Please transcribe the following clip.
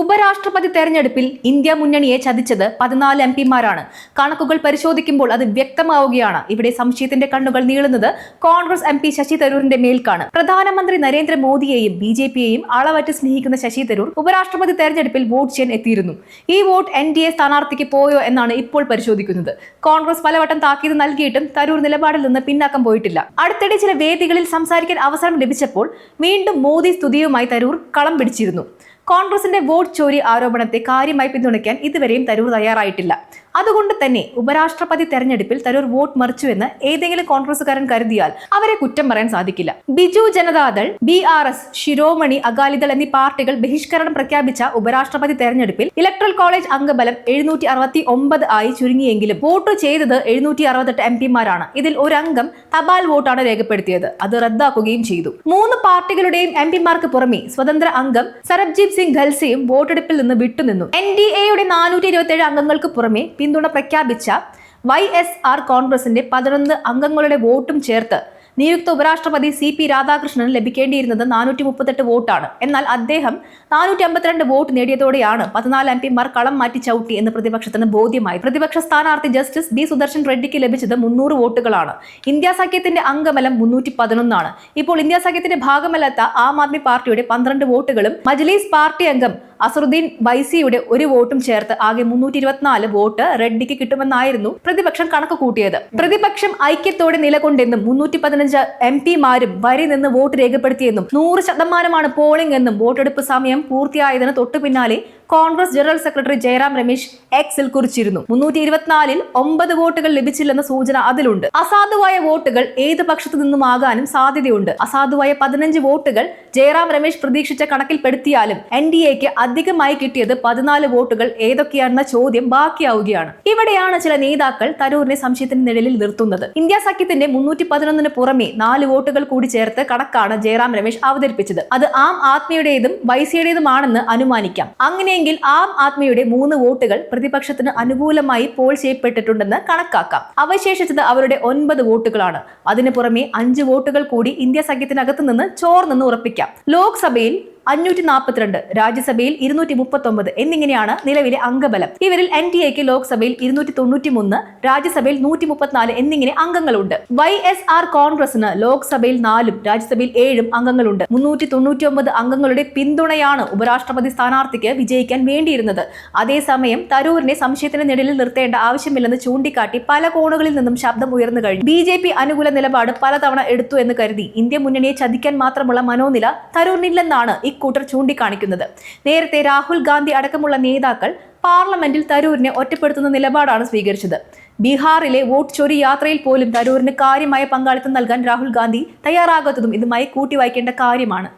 ഉപരാഷ്ട്രപതി തെരഞ്ഞെടുപ്പിൽ ഇന്ത്യ മുന്നണിയെ ചതിച്ചത് പതിനാല് എം പിമാരാണ്. കണക്കുകൾ പരിശോധിക്കുമ്പോൾ അത് വ്യക്തമാവുകയാണ്. ഇവിടെ സംശയത്തിന്റെ കണ്ണുകൾ നീളുന്നത് കോൺഗ്രസ് എം പി ശശി തരൂരിന്റെ മേൽക്കാണ്. പ്രധാനമന്ത്രി നരേന്ദ്രമോദിയെയും ബി ജെ പിയെയും അളവറ്റ് സ്നേഹിക്കുന്ന ശശി തരൂർ ഉപരാഷ്ട്രപതി തെരഞ്ഞെടുപ്പിൽ വോട്ട് ചെയ്യാൻ എത്തിയിരുന്നു. ഈ വോട്ട് എൻ ഡി എ സ്ഥാനാർത്ഥിക്ക് പോയോ എന്നാണ് ഇപ്പോൾ പരിശോധിക്കുന്നത്. കോൺഗ്രസ് പലവട്ടം താക്കീത് നൽകിയിട്ടും തരൂർ നിലപാടിൽ നിന്ന് പിന്നാക്കം പോയിട്ടില്ല. അടുത്തിടെ ചില വേദികളിൽ സംസാരിക്കാൻ അവസരം ലഭിച്ചപ്പോൾ വീണ്ടും മോദി സ്തുതിയുമായി തരൂർ കളം പിടിച്ചിരുന്നു. കോൺഗ്രസിന്റെ വോട്ട് ചോരി ആരോപണത്തെ കാര്യമായി പിന്തുണയ്ക്കാൻ ഇതുവരെയും തരൂർ തയ്യാറായിട്ടില്ല. അതുകൊണ്ട് തന്നെ ഉപരാഷ്ട്രപതി തെരഞ്ഞെടുപ്പിൽ തരൂർ വോട്ട് മറിച്ചുവെന്ന് ഏതെങ്കിലും കോൺഗ്രസുകാരൻ കരുതിയാൽ അവരെ കുറ്റം പറയാൻ സാധിക്കില്ല. Biju Janata Dal B R S Shiromani Akali Dal എന്നീ പാർട്ടികൾ ബഹിഷ്കരണം പ്രഖ്യാപിച്ച ഉപരാഷ്ട്രപതി തെരഞ്ഞെടുപ്പിൽ ഇലക്ട്രൽ കോളേജ് അംഗബലം എഴുന്നൂറ്റി അറുപത്തി ഒമ്പത് ആയി ചുരുങ്ങിയെങ്കിലും വോട്ട് ചെയ്തത് എഴുന്നൂറ്റി അറുപത്തെട്ട് എം പിമാരാണ്. ഇതിൽ ഒരു അംഗം തപാൽ വോട്ടാണ് രേഖപ്പെടുത്തിയത്. അത് റദ്ദാക്കുകയും ചെയ്തു. മൂന്ന് പാർട്ടികളുടെയും എം പിമാർക്ക് പുറമെ സ്വതന്ത്ര അംഗം സർബ്ജീത് സിംഗ് ഖൽസയും വോട്ടെടുപ്പിൽ നിന്ന് വിട്ടുനിന്നു. എൻ ഡി എയുടെ നാനൂറ്റി ഇരുപത്തി ഏഴ് അംഗങ്ങൾക്ക് പുറമെ പിന്തുണ പ്രഖ്യാപിച്ച വൈ എസ് ആർ കോൺഗ്രസിന്റെ പതിനൊന്ന് അംഗങ്ങളുടെ വോട്ടും ചേർത്ത് നിയുക്ത ഉപരാഷ്ട്രപതി സി പി രാധാകൃഷ്ണന് ലഭിക്കേണ്ടിയിരുന്നത് നാനൂറ്റി മുപ്പത്തെട്ട് വോട്ടാണ്. എന്നാൽ അദ്ദേഹം നാനൂറ്റി അമ്പത്തിരണ്ട് വോട്ട് നേടിയതോടെയാണ് പതിനാല് എം പിമാർ കളം മാറ്റി ചവിട്ടി എന്ന് പ്രതിപക്ഷത്തിന് ബോധ്യമായി. പ്രതിപക്ഷ സ്ഥാനാർത്ഥി ജസ്റ്റിസ് ബി സുദർശൻ റെഡ്ഡിക്ക് ലഭിച്ചത് മുന്നൂറ് വോട്ടുകളാണ്. ഇന്ത്യ സഖ്യത്തിന്റെ അംഗബലം മുന്നൂറ്റി പതിനൊന്നാണ് ഇപ്പോൾ ഇന്ത്യ സഖ്യത്തിന്റെ ഭാഗമല്ലാത്ത ആം ആദ്മി പാർട്ടിയുടെ പന്ത്രണ്ട് വോട്ടുകളും മജ്ലീസ് പാർട്ടി അംഗം അസറുദ്ദീൻ വൈസിയുടെ ഒരു വോട്ടും ചേർത്ത് ആകെ മുന്നൂറ്റി ഇരുപത്തിനാല് വോട്ട് റെഡ്ഡിക്ക് കിട്ടുമെന്നായിരുന്നു പ്രതിപക്ഷം കണക്ക് കൂട്ടിയത്. പ്രതിപക്ഷം ഐക്യത്തോടെ നിലകൊണ്ടെന്നും മുന്നൂറ്റി പതിനഞ്ച് എം പിമാരും വരി നിന്ന് വോട്ട് രേഖപ്പെടുത്തിയെന്നും നൂറ് ശതമാനമാണ് പോളിംഗ് എന്നും വോട്ടെടുപ്പ് സമയം പൂർത്തിയായതിന് തൊട്ടു പിന്നാലെ കോൺഗ്രസ് ജനറൽ സെക്രട്ടറി ജയറാം രമേശ് എക്സിൽ കുറിച്ചിരുന്നു. മുന്നൂറ്റി ഇരുപത്തിനാലിൽ ഒമ്പത് വോട്ടുകൾ ലഭിച്ചില്ലെന്ന സൂചന അതിലുണ്ട്. അസാധുവായ വോട്ടുകൾ ഏത് പക്ഷത്തു നിന്നുമാകാനും സാധ്യതയുണ്ട്. അസാധുവായ പതിനഞ്ച് വോട്ടുകൾ ജയറാം രമേശ് പ്രതീക്ഷിച്ച കണക്കിൽപ്പെടുത്തിയാലും എൻ ഡി എക്ക് അധികമായി കിട്ടിയത് പതിനാല് വോട്ടുകൾ ഏതൊക്കെയാണെന്ന ചോദ്യം ബാക്കിയാവുകയാണ്. ഇവിടെയാണ് ചില നേതാക്കൾ തരൂരിനെ സംശയത്തിന് നിഴലിൽ നിർത്തുന്നത്. ഇന്ത്യ സഖ്യത്തിന്റെ മുന്നൂറ്റി പതിനൊന്നിന് പുറമെ നാല് വോട്ടുകൾ കൂടി ചേർത്ത് കണക്കാണ് ജയറാം രമേശ് അവതരിപ്പിച്ചത്. അത് ആം ആദ്മിയുടേതും വൈസിയുടേതുമാണെന്ന് അനുമാനിക്കാം. അങ്ങനെയെങ്കിൽ ആം ആത്മയുടെ മൂന്ന് വോട്ടുകൾ പ്രതിപക്ഷത്തിന് അനുകൂലമായി പോൾ ചെയ്യപ്പെട്ടിട്ടുണ്ടെന്ന് കണക്കാക്കാം. അവശേഷിച്ചത് അവരുടെ ഒൻപത് വോട്ടുകളാണ്. അതിനു പുറമെ അഞ്ച് വോട്ടുകൾ കൂടി ഇന്ത്യ സഖ്യത്തിനകത്ത് നിന്ന് ചോർന്നെന്ന് ഉറപ്പിക്കാം. ലോക്സഭയിൽ അഞ്ഞൂറ്റി നാൽപ്പത്തിരണ്ട് രാജ്യസഭയിൽ ഇരുന്നൂറ്റി മുപ്പത്തി ഒമ്പത് എന്നിങ്ങനെയാണ് നിലവിലെ അംഗബലം. ഇവരിൽ എൻ ഡി എക്ക് ലോക്സഭയിൽ ഇരുന്നൂറ്റി തൊണ്ണൂറ്റി മൂന്ന് രാജ്യസഭയിൽ നൂറ്റി മുപ്പത്തിനാല് എന്നിങ്ങനെ അംഗങ്ങളുണ്ട്. വൈ എസ് ആർ കോൺഗ്രസിന് ലോക്സഭയിൽ നാലും രാജ്യസഭയിൽ ഏഴും അംഗങ്ങളുണ്ട്. മുന്നൂറ്റി തൊണ്ണൂറ്റി ഒമ്പത് അംഗങ്ങളുടെ പിന്തുണയാണ് ഉപരാഷ്ട്രപതി സ്ഥാനാർത്ഥിക്ക് വിജയിക്കാൻ വേണ്ടിയിരുന്നത്. അതേസമയം തരൂരിനെ സംശയത്തിന് നിഴലിൽ നിർത്തേണ്ട ആവശ്യമില്ലെന്ന് ചൂണ്ടിക്കാട്ടി പല കോണുകളിൽ നിന്നും ശബ്ദം ഉയർന്നു കഴിഞ്ഞു. ബി ജെ പി അനുകൂല നിലപാട് പലതവണ എടുത്തു എന്ന് കരുതി. ഇന്ത്യ മുന്നണിയെ ചതിക്കാൻ മാത്രമുള്ള മനോനില തരൂരിനില്ലെന്നാണ് ഇക്കൂട്ടർ ചൂണ്ടിക്കാണിക്കുന്നത് നേരത്തെ രാഹുൽ ഗാന്ധി അടക്കമുള്ള നേതാക്കൾ പാർലമെന്റിൽ തരൂരിനെ ഒറ്റപ്പെടുത്തുന്ന നിലപാടാണ് സ്വീകരിച്ചത്. ബീഹാറിലെ വോട്ട് ചൊരി യാത്രയിൽ പോലും തരൂരിന് കാര്യമായ പങ്കാളിത്തം നൽകാൻ രാഹുൽ ഗാന്ധി തയ്യാറാകാത്തതും ഇതുമായി കൂട്ടിവായിക്കേണ്ട കാര്യമാണ്.